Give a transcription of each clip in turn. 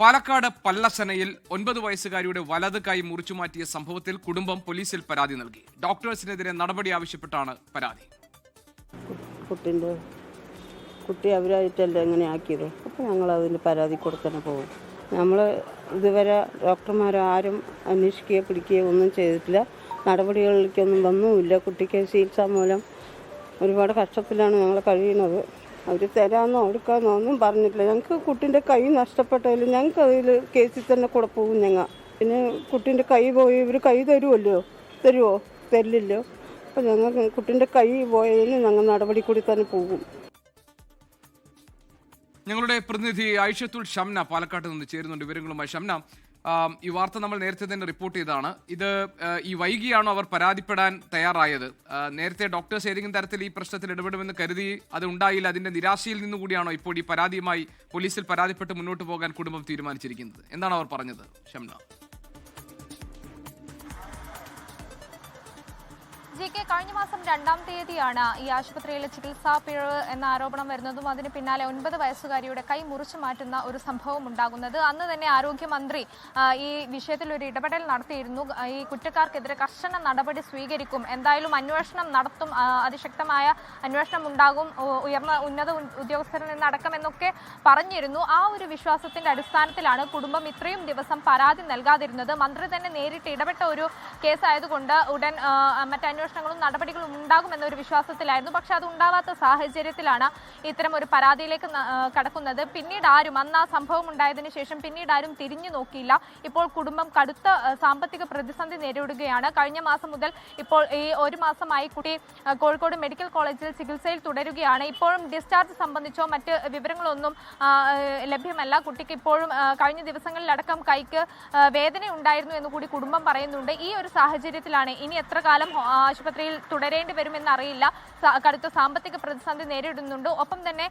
പാലക്കാട് പല്ലശനയിൽ ഒൻപത് വയസ്സുകാരിയുടെ വലത് കൈ മുറിച്ചു മാറ്റിയ സംഭവത്തിൽ കുടുംബം പോലീസിൽ പരാതി നൽകി. ഡോക്ടേഴ്സിനെതിരെ നടപടി ആവശ്യപ്പെട്ടാണ് പരാതി. കുട്ടിന്റെ കുട്ടി അവരായിട്ടല്ലേ എങ്ങനെ ആക്കിയത്? അപ്പോൾ ഞങ്ങൾ അതിന് പരാതി കൊടുക്കാൻ പോകും. നമ്മൾ ഇതുവരെ ഡോക്ടർമാരോ ആരും അന്വേഷിക്കുകയോ പിടിക്കുകയോ ഒന്നും ചെയ്തിട്ടില്ല. നടപടികളിലേക്കൊന്നും വന്നുമില്ല. കുട്ടിക്ക് ചികിത്സ മൂലം ഒരുപാട് കഷ്ടത്തിലാണ് ഞങ്ങൾ കഴിയുന്നത്. അവർ തരാമെന്നോ എടുക്കാമെന്നോ ഒന്നും പറഞ്ഞിട്ടില്ല. ഞങ്ങൾക്ക് കുട്ടീന്റെ കൈ നഷ്ടപ്പെട്ടതിൽ ഞങ്ങൾക്ക് അതിൽ കേസിൽ തന്നെ കൂടെ പോകും ഞങ്ങൾ പിന്നെ കുട്ടീന്റെ കൈ പോയി ഇവർ കൈ തരുമല്ലോ തരുമോ തരില്ലല്ലോ. അപ്പോൾ ഞങ്ങൾ കുട്ടീന്റെ കൈ പോയതിന് ഞങ്ങൾ നടപടി കൂടി തന്നെ പോകും. ഞങ്ങളുടെ പ്രതിനിധി ഐഷത്തുൽ ഷംന പാലക്കാട്ട് നിന്ന് ചേരുന്നുണ്ട് വിവരങ്ങളുമായി. ഷംന ഈ വാർത്ത നമ്മൾ നേരത്തെ തന്നെ റിപ്പോർട്ട് ചെയ്തതാണ്. ഇത് ഈ വൈകിയാണോ അവർ പരാതിപ്പെടാൻ തയ്യാറായത്? നേരത്തെ ഡോക്ടേഴ്സ് ഏതെങ്കിലും തരത്തിൽ ഈ പ്രശ്നത്തിൽ ഇടപെടുമെന്ന് കരുതി അത് ഉണ്ടായില്ല. അതിന്റെ നിരാശയിൽ നിന്നുകൂടിയാണോ ഇപ്പോൾ ഈ പരാതിയുമായി പോലീസിൽ പരാതിപ്പെട്ട് മുന്നോട്ട് പോകാൻ കുടുംബം തീരുമാനിച്ചിരിക്കുന്നത്? എന്താണ് അവർ പറഞ്ഞത് ഷംന? ജി കെ കഴിഞ്ഞ മാസം രണ്ടാം തീയതിയാണ് ഈ ആശുപത്രിയിലെ ചികിത്സാ പിഴവ് എന്ന ആരോപണം വരുന്നതും അതിന് പിന്നാലെ ഒൻപത് വയസ്സുകാരിയുടെ കൈ മുറിച്ചു മാറ്റുന്ന ഒരു സംഭവം ഉണ്ടാകുന്നത്. അന്ന് തന്നെ ആരോഗ്യമന്ത്രി ഈ വിഷയത്തിൽ ഒരു ഇടപെടൽ നടത്തിയിരുന്നു. ഈ കുറ്റക്കാർക്കെതിരെ കർശന നടപടി സ്വീകരിക്കും. എന്തായാലും അന്വേഷണം നടത്തും. അതിശക്തമായ അന്വേഷണം ഉണ്ടാകും. ഉയർന്ന ഉന്നത ഉദ്യോഗസ്ഥരിൽ നിന്ന് എന്നൊക്കെ പറഞ്ഞിരുന്നു. ആ ഒരു വിശ്വാസത്തിന്റെ അടിസ്ഥാനത്തിലാണ് കുടുംബം ഇത്രയും ദിവസം പരാതി നൽകാതിരുന്നത്. മന്ത്രി തന്നെ നേരിട്ട് ഇടപെട്ട ഒരു കേസായതുകൊണ്ട് ഉടൻ ആ, മറ്റ് അന്വേഷണങ്ങളും നടപടികളും ഉണ്ടാകുമെന്നൊരു വിശ്വാസത്തിലായിരുന്നു. പക്ഷെ അത് ഉണ്ടാവാത്ത സാഹചര്യത്തിലാണ് ഇത്തരം ഒരു പരാതിയിലേക്ക് കടക്കുന്നത്. പിന്നീട് ആരും അന്ന് ആ സംഭവം ഉണ്ടായതിനു ശേഷം പിന്നീട് ആരും തിരിഞ്ഞു നോക്കിയില്ല. ഇപ്പോൾ കുടുംബം കടുത്ത സാമ്പത്തിക പ്രതിസന്ധി നേരിടുകയാണ്. കഴിഞ്ഞ മാസം മുതൽ ഇപ്പോൾ ഈ ഒരു മാസമായി കുട്ടി കോഴിക്കോട് മെഡിക്കൽ കോളേജിൽ ചികിത്സയിൽ തുടരുകയാണ്. ഇപ്പോഴും ഡിസ്ചാർജ് സംബന്ധിച്ചോ മറ്റ് വിവരങ്ങളൊന്നും ലഭ്യമല്ല. കുട്ടിക്ക് ഇപ്പോഴും കഴിഞ്ഞ ദിവസങ്ങളിലടക്കം കൈക്ക് വേദന ഉണ്ടായിരുന്നു എന്ന് കൂടി കുടുംബം പറയുന്നുണ്ട്. ഈ ഒരു സാഹചര്യത്തിലാണ് ഇനി എത്ര കാലം ആശുപത്രിയിൽ തുടരേണ്ടി വരുമെന്ന് അറിയില്ല. സ- കടുത്ത സാമ്പത്തിക പ്രതിസന്ധി നേരിടുന്നുണ്ട്. ഒപ്പം തന്നെ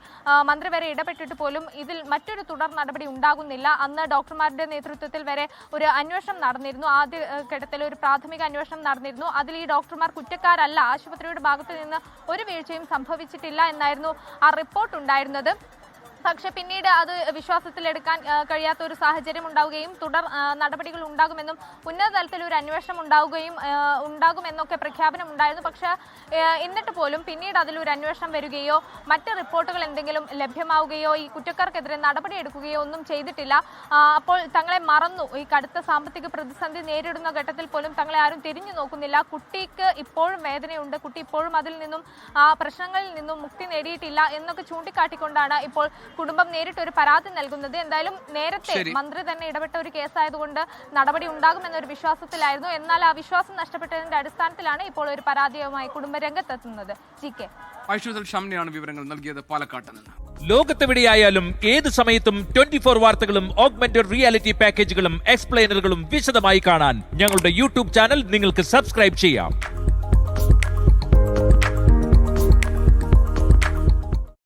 മന്ത്രി വരെ ഇടപെട്ടിട്ട് പോലും ഇതിൽ മറ്റൊരു തുടർ നടപടി ഉണ്ടാകുന്നില്ല. അന്ന് ഡോക്ടർമാരുടെ നേതൃത്വത്തിൽ വരെ ഒരു അന്വേഷണം നടന്നിരുന്നു. ആദ്യ ഘട്ടത്തിൽ ഒരു പ്രാഥമിക അന്വേഷണം നടന്നിരുന്നു. അതിൽ ഈ ഡോക്ടർമാർ കുറ്റക്കാരല്ല. ആശുപത്രിയുടെ ഭാഗത്ത് നിന്ന് ഒരു വീഴ്ചയും സംഭവിച്ചിട്ടില്ല എന്നായിരുന്നു ആ റിപ്പോർട്ട് ഉണ്ടായിരുന്നത്. പക്ഷെ പിന്നീട് അത് വിശ്വാസത്തിലെടുക്കാൻ കഴിയാത്ത ഒരു സാഹചര്യം ഉണ്ടാവുകയും തുടർ നടപടികൾ ഉണ്ടാകുമെന്നും ഉന്നത തലത്തിൽ ഒരു അന്വേഷണം ഉണ്ടാവുകയും ഉണ്ടാകുമെന്നൊക്കെ പ്രഖ്യാപനം ഉണ്ടായിരുന്നു. പക്ഷെ എന്നിട്ട് പോലും പിന്നീട് അതിലൊരു അന്വേഷണം വരികയോ മറ്റ് റിപ്പോർട്ടുകൾ എന്തെങ്കിലും ലഭ്യമാവുകയോ ഈ കുറ്റക്കാർക്കെതിരെ നടപടിയെടുക്കുകയോ ഒന്നും ചെയ്തിട്ടില്ല. അപ്പോൾ തങ്ങളെ മറന്നു. ഈ കടുത്ത സാമ്പത്തിക പ്രതിസന്ധി നേരിടുന്ന ഘട്ടത്തിൽ പോലും തങ്ങളെ ആരും തിരിഞ്ഞു നോക്കുന്നില്ല. കുട്ടിക്ക് ഇപ്പോഴും വേദനയുണ്ട്. കുട്ടി ഇപ്പോഴും അതിൽ നിന്നും ആ പ്രശ്നങ്ങളിൽ നിന്നും മുക്തി നേടിയിട്ടില്ല എന്നൊക്കെ ചൂണ്ടിക്കാട്ടിക്കൊണ്ടാണ് ഇപ്പോൾ കുടുംബം നേരിട്ട് ഒരു പരാതി നൽകുന്നത്. എന്തായാലും നേരത്തെ മന്ത്രി തന്നെ ഇടപെട്ട ഒരു കേസായതുകൊണ്ട് നടപടി ഉണ്ടാകുമെന്നൊരു വിശ്വാസത്തിലായിരുന്നു. എന്നാൽ ആ വിശ്വാസം നഷ്ടപ്പെട്ടതിന്റെ അടിസ്ഥാനത്തിലാണ് ഇപ്പോൾ ഒരു പരാതിയുമായി കുടുംബം രംഗത്തെത്തുന്നത് ജി കെ. ഷംനയാണ് വിവരങ്ങൾ നൽകിയത് പാലക്കാട്ട് നിന്ന്. ലോകത്തെവിടെയായാലും ഏത് സമയത്തും ട്വന്റി ഫോർ വാർത്തകളും ഓഗ്മെന്റഡ് റിയാലിറ്റി പാക്കേജുകളും എക്സ്പ്ലെയിനറുകളും വിശദമായി കാണാൻ ഞങ്ങളുടെ യൂട്യൂബ് ചാനൽ നിങ്ങൾക്ക് സബ്സ്ക്രൈബ് ചെയ്യാം.